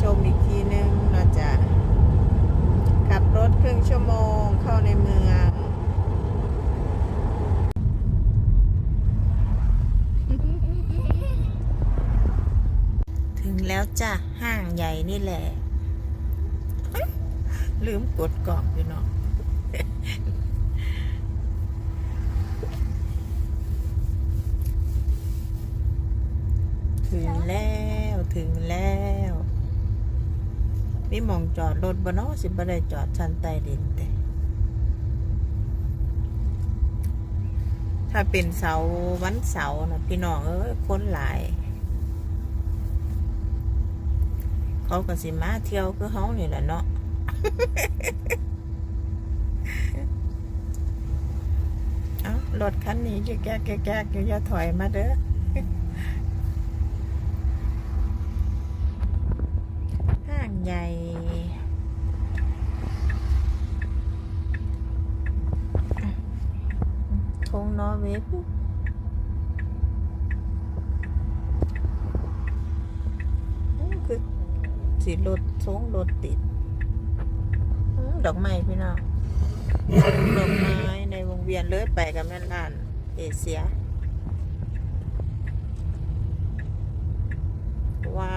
ชมอีกทีนึงเนาจะขับรถครึ่งชั่วโมงเข้าในเมืองถึงแล้วจ้ะ ห้างใหญ่นี่แหละ ลืมกดกล่องพี่เน้องถึงแล้ว ถึงแล้ว นี่มองจอดรถบนนอสิบ่ได้จอดชั้นใต้ดินแต่ถ้าเป็นเสาวันเสาร์นะพี่น้องเอ้ยคนหลาย เขาก็สิมาเที่ยวคือเฮานี่แหละเนาะเอารถคันนี้แก๊กแก๊กแก๊กอย่าถอยมาเด้อ ห้างใหญ่ทงนอเวย์ปุ๊บคือสีรถทงรถติด ดอกไม้พี่น้อง ดอกไม้ในวงเวียนเลยไปกับแม่นร้าน เอเชียว่า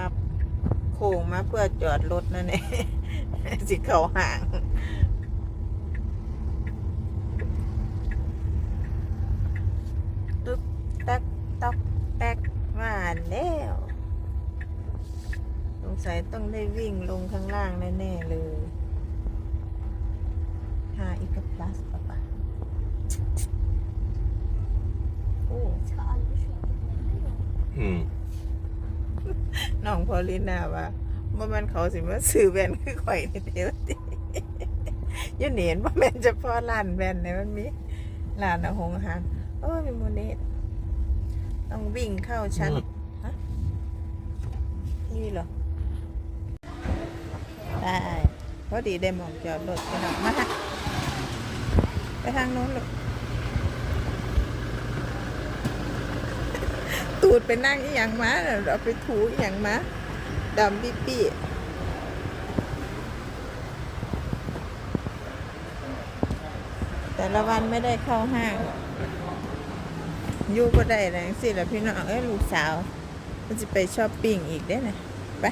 โค้งมาเพื่อจอดรถนั่นเองสิเขาห่างตึ๊กตักตอกแตกมาแล้ว สงสัยต้องได้วิ่งลงข้างล่างแน่ ๆ เลยหาอีกกับพลัสปะปะโอ้ Mm. น้อง พอลินาว่าว่ามันเขาสิมาซื้อแว่นคือข่อยในเทวติยันเห็นว่าแม่นเฉพาะร้านแว่นเนี่ยมันมีร้านอาหงอาหารโอ้ยมีโมเนตต้องวิ่งเข้าชั้นอืมฮะนี่เหรอได้พอดีได้หมองจอดรถไปหน่อยมาทางไปทางโน้นเลย ตูดไปนั่งอีหยังมาเอาไปถูอีหยังมาดำปี้ปี้แต่ละวันไม่ได้เข้าห้างยู่ก็ได้แรงสิแหละพี่น้องเอ้ลูกสาวมันจะไปชอปปิ้งอีกได้นะไป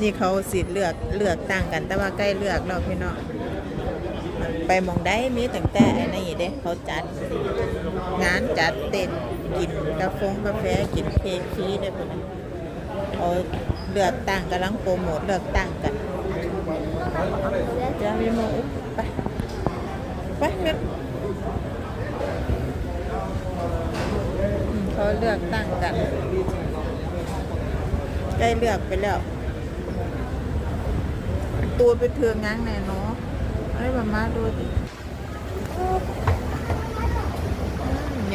นี่เขาสิทธิเลือกเลือกต่างกันแต่ว่าใกล้เลือกเราพี่น้อง ไปมองได้มีตั้งแต่ไอ้นี่เด้เขาจัด งานจัดเต้นกินกาแฟกาแฟกินเค้กฟรีได้พุ่นน่ะเขาเลือกตั้งกำลังโปรโมทเลือกตั้งกันจะมีมอุ๊บไปไปเนอืมเขาเลือกตั้งกันใกล้เลือกไปแล้ว ตัวไปเทืองง้างแน่เนาะ ให้มามาดูดิ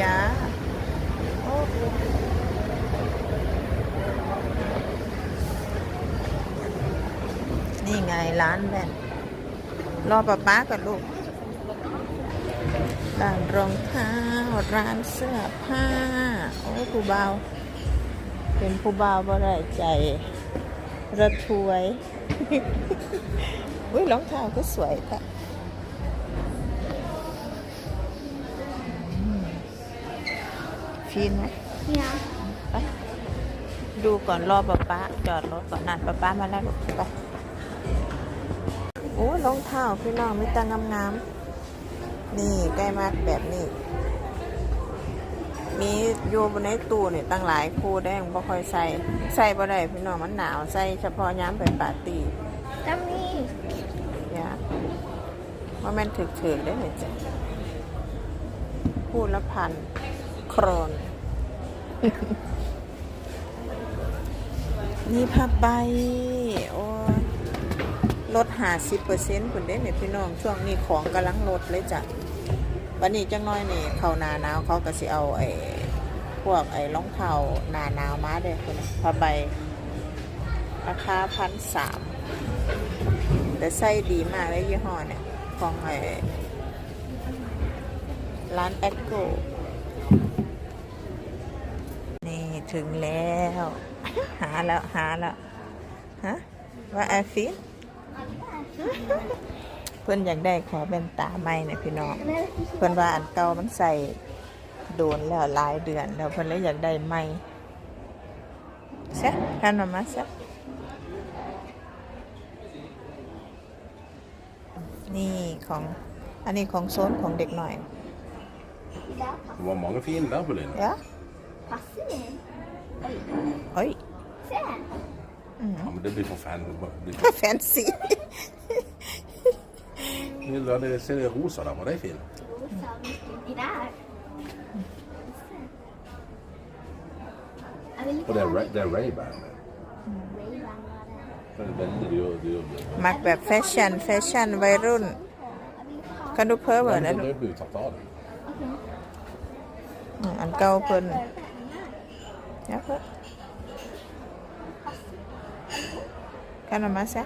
ยาโอ้นี่ไงร้านแว่นรอป้าป้ากับลูกร้านรองเท้าร้านเสื้อผ้า โอ้ผู้เบา เป็นผู้บ่าวบ่ได้ใจ ระทวย อุ้ยรองเท้าก็สวยแท้ ฟินไหม Ja. ไปดูก่อนรอป๊าป๊าจอดรถก่อนนัดป๊าป๊ามาแล้วลูกไปโอ้รองเท้าพี่น้องมีตางามๆนี่ใกล้มากแบบนี้ มีอยู่บนในตู้นี่ตั้งหลายคู่ได้ยังบ่ค่อยใส่ใส่บ่ได้พี่น้องมันหนาวใส่เฉพาะย้ำไปปาร์ตี้ก็มีเนี่ยว่าแม่นถึกถึกๆได้ไหมจ๊ะคู่ละพันโครนนี่ผ้าใบโอ้ลดหาสิบเปอร์เซ็นต์คุณได้เนี่ยพี่น้องช่วงนี้ของกำลังลดเลยจ้ะวันนี้จังน้อยนี่เขานาหนาวเขาก็สิเอาไอ้พวกไอ้รองเท้าหนาหนาวมาเด้คุณผ้าใบราคาพันสามแต่ไส้ดีมากเลยยี่ห้อเนี่ย ของไอ้ร้านแอคโก นี่ถึงแล้ว หาแล้วหาแล้วฮะว่าอาฟินเพื่อนอยากได้ขอเป็นตาไม่เนี่ยพี่น้อง เพื่อนว่าอันเก่ามันใส่โดนแล้วหลายเดือนแล้วเพื่อนเลยอยากได้ไม่ใช่ท่านมามาใช่นี่ของอันนี้ของโซนของเด็กหน่อย Det var mange fine der på Linn. เดี๋ยว passer det? Oi, เฮ้ย se. Ja, men det blir for fan. Det blir- แฟนซี Vil du ha det, se det rosa der, var det fint? Rosa midt i der. Jeg vil ikke Og det er, ha Ray- det er Ray-Ban. Ray-Ban var det. Det er veldig dyr, dyr, dyr. มักแบบแฟชั่นแฟชั่นวัยรุ่น Jeg vil ikke ha kan du prøve Men det? det, det blir jo tatt av det. Ok. อืมอันเก่าเพิ่น Prøve den her. ja, prøv. Kan du masse?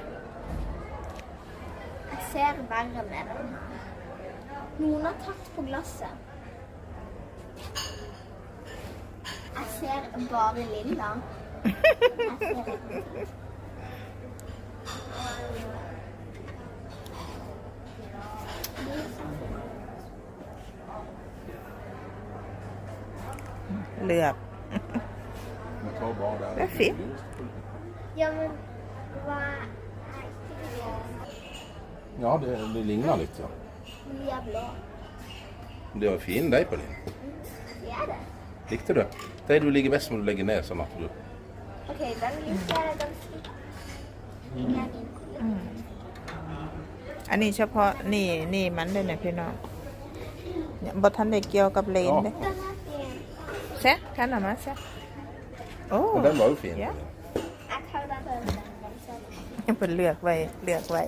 Jeg ser verre med den. Noen har tatt på glasset. Jeg ser bare lilla. Jeg ser ikke. Løp. Men ta bare der. Det er fint. Ja, men hva er ikke det? Ja, det, det ligner litt, ja. De er blå. Det var fin de på Linn. De er det. Likte du? De du ligger best må du legge ned, sånn at du Ok, den liker jeg ganske Det er min kollega. อันนี้เฉพาะนี่นี่มันเลยนะพี่น้องเนี่ยบทันได้เกี่ยวกับเลนเล ย Den er fin. ใช่ kan du masse? โอ้ Men den var jo fin. Ja. Jeg tar den den den. ยังเป็นเลือกไว้เลือกไว้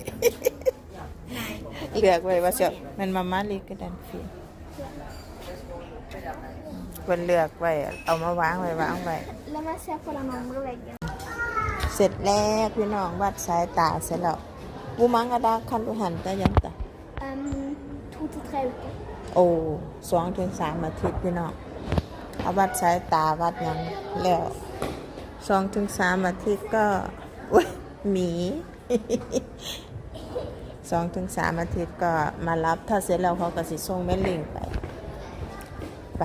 เลือกไว้ว่าจะมันมาม่าลีก็ดันฟีเป็นเลือกไว้ เอามาวางไว้วางไว้ La meg se på den andre veggen. เสร็จแล้วพี่น้องวัดสายตาเสร็จแล้วบูมังกระดาคันตุหันตะยันตะ Um, to til tre uker. โอ้สองถึงสามอาทิตย์พี่น้อง เอาวัดสายตาวัดยังแล้วสองถึงสามอาทิตย์ก็อุ้ยหมีสองถึงสามอาทิตย์ก็มารับ ถ้าเสร็จแล้วเขาก็สิส่งแม่ลิงไป ไป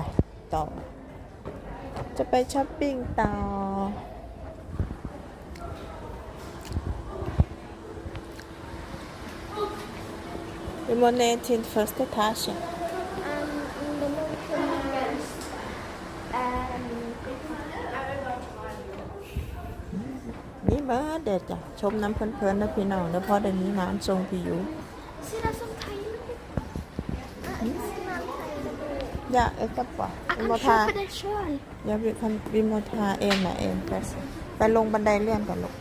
ต่อ จะไปช้อปปิ้งต่อ Vi må ned til første etasje. Um, det må kunne um, นี่ เบิร์ดเด็ดจ้ะชมน้ำเพลินๆนะพี่น้องแล้วพอได้มีงานทรงพี่อยู่ Se, det er sånn tegnebok. Jeg elsker den tegneboken. อยากเอ็กซ์ปะ Jeg วิ kan โมทา kjøpe det sjøl. อย่าวิคันวิโมทาเองนะเองไปสิไปลงบันไดเลื่อนก่อนลูก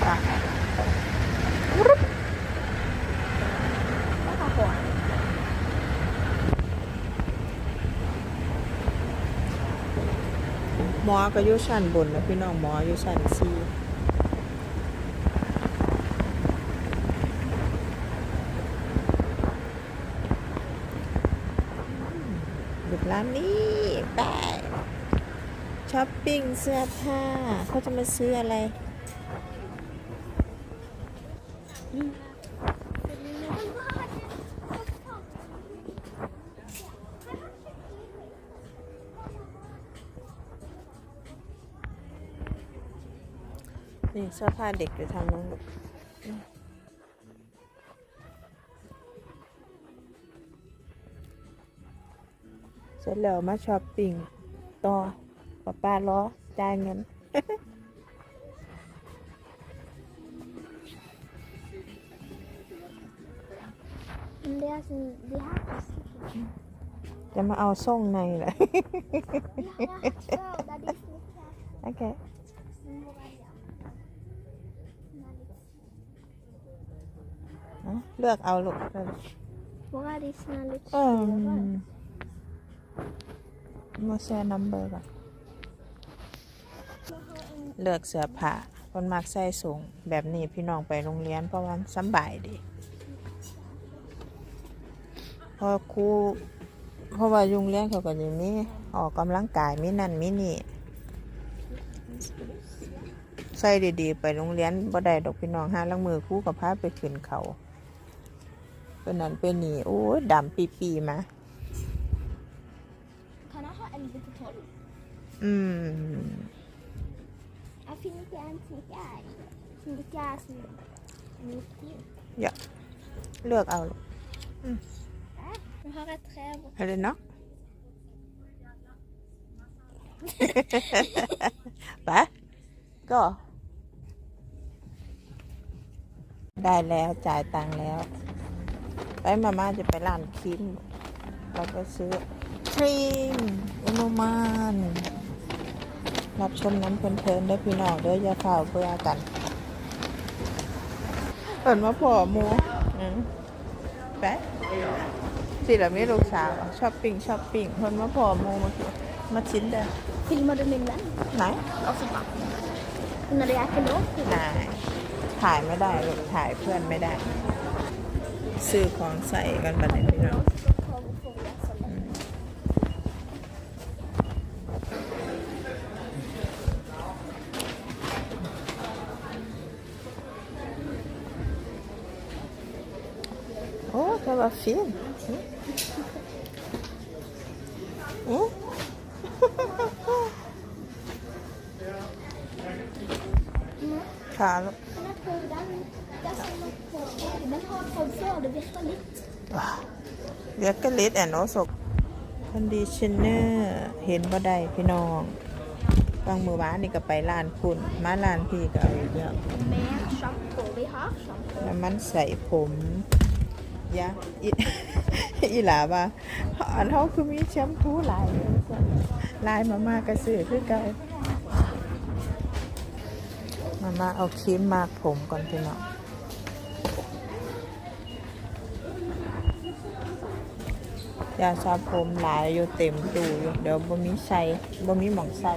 ไป Jeg har hår. หมอก็อยู่ชั้นบนนะพี่น้องหมออยู่ชั้นสี่หยุดร้านนี้ไปช้อ ปิ้งเสื้อผ้าเขาจะมาซื้ออะไรนี่เสื้อผ้าเด็กอยู่ทางนู้นเสร็จแล้วมาช้อปปิ้งต่อ ป้าป้ารอจ่ายเงิน Men det är alltså, det här kostar. จะมาเอาส่งในเหรอ Vi har haft två där det är snickrat. โอเค Små varianter. Men lite- อะเลือกเอาลูก Våra är lite เออมาแชร์นัมเบอร์ก่อน เลือกเสื้อผ้าคนมักใส่สูงแบบนี้พี่น้องไปโรงเรียนเพราะว่าสำบายดีเพอครูเพราะว่าโรงเรียนเขาก็จะมีออกกำลังกายมีนั่นมีนี่ใส่ดีๆ ไปโรงเรียนบ่ได้ดอกพี่น้องห้าลังมือครู่กับพาไปขึ้นเขาเป็นนั่นเป็นนี่โอ้ยดำปีปีๆมา Kan jag ha en lite torr? อืม ยะเลือกเอาลูก Jag har ett träd. อะไรเนาะไปก็ได้แล้วจ่ายตังค์แล้ว ไปมาม่าจะไปร้านครีมเราก็ซื้อครีมอุโนมาน รับชมน้ำเพลินๆได้อพี่น้องเด้ออย่าเฝ้าเบื่อกันเปิดมาพอหมูอืมไปสิเราไม่ลูกสาวอะช้อปปิ้งช้อปปิ้งคนมาพอหมูมาคือมาชิ้นเด้อ Filmar du min vän? ไหน Och så bara. När det är för lågt. ไหนถ่ายไม่ได้ลูกถ่ายเพื่อนไม่ได้ ซื้อของใส่กันบัดนี้พี่น้อง โอ้ det var fin mm. Mm. ค่ะลูก Den här pudran, den som var på, den har komfort, det virker litt. เรียกก็ลิดแอนโอสกคอนดิชเนอร์เห็นบ่ได้พี่น้องบางมือว้านนี่ก็ไปร้านคุณมาร้านพี่ก็เอาอีกแล้ว Mer shampoo. Vi har shampoo. น้ำมันใส่ผม ยะอีอีหลาว่าอันเขาคือมีแชมพูหลายเลายมามาก็ซื้อคือเก่ามามาเอาครีมมากผมก่อนพี่น้องยาสระผมหลายอยู่เต็มตู้อยู่เดี๋ยวบ่มีใส่บ่มีหมองใส่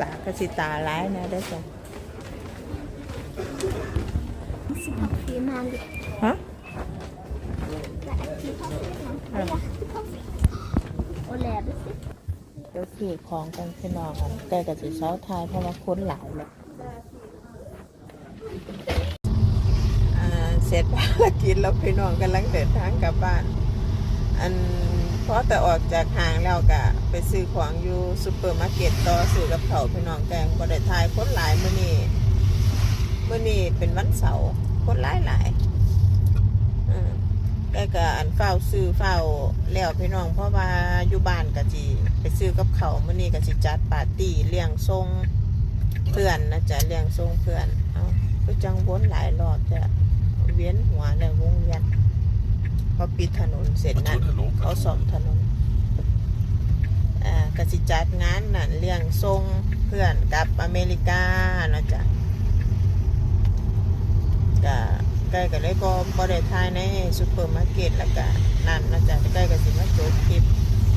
ตากระสิตาร้ายนะได้จ้ะ Och läderstick. เดี๋ยวซื้อของกันพี่น้องกันแต่กับสิเช้าทายเพราะว่าคนหลายเลยอ่าเสร็จภารกิจแล้วพี่น้องกำลังเดินทางกลับบ้าน อันพอแต่ออกจากห้างแล้วก็ไปซื้อของอยู่ซูเปอร์มาร์เก็ตต่อซื้อกับเขาวพี่น้องแกงบ่ได้ทายคนหลายมื้อนี้มื้อนี้เป็นวันเสาร์ คนหลายหลายอืมแต่ก็อันเฝ้าซื้อเฝ้าแล้วพี่น้องเพราะว่าอยู่บ้านก็จีไปซื้อกับเขาวมื้อนี้ก็สิจัดปาร์ตี้เลี้ยงทรงเพื่อนนะจ๊ะเลี้ยงทรงเพื่อนเอาก็จังวนหลายรอบจะเวียนหัวแล้ววงเวียนพอปิดถนนเสร็จ Jag นะ tror det låg เขาสอมถนนอ่ากสิจัดงานนั่นเลี้ยงทรงเพื่อนกับอเมริกานะจ๊ะ ก็ใกล้กันเลยบ่บ่ได้ทายในซูเปอร์มาร์เก็ตแล้วก็นั่นนะจ๊ะใกล้กันสิมาจบคลิป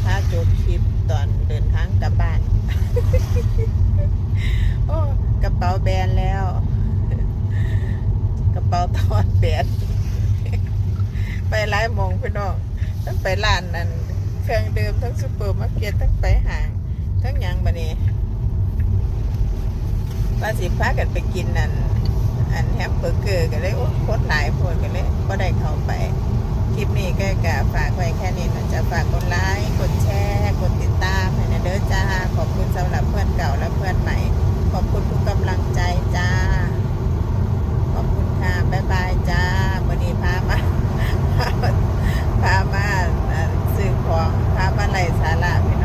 ถ้าจบคลิปตอนเดินทางกลับบ้าน โอ้กระเป๋าแบนแล้ว กระเป๋าตอนแบนไปหลายหมองพี่น้องทั้งไปร้านนั่นเครื่องเดื่มทั้งซูเปอร์มาร์เก็ตทั้งไปห้าง ทั้งยังบัดนี้ว่าสิพากันไปกินนั่น อันแฮมเบอร์เกอร์ก็เลยโอ้คตรหลายโพดก็เลยก็ได้เข้าไป คลิปนี้ก็กะฝากไว้แค่นี้นะจะฝากกดไลค์กดแชร์กดติดตามให้นะเด้อจ้า ขอบคุณสำหรับเพื่อนเก่าและเพื่อนใหม่ ขอบคุณทุกกำลังใจจ้า ขอบคุณค่ะบ๊ายบายจ้าวันนี้พามาพามาซื้อของพามาไล่สาระพี่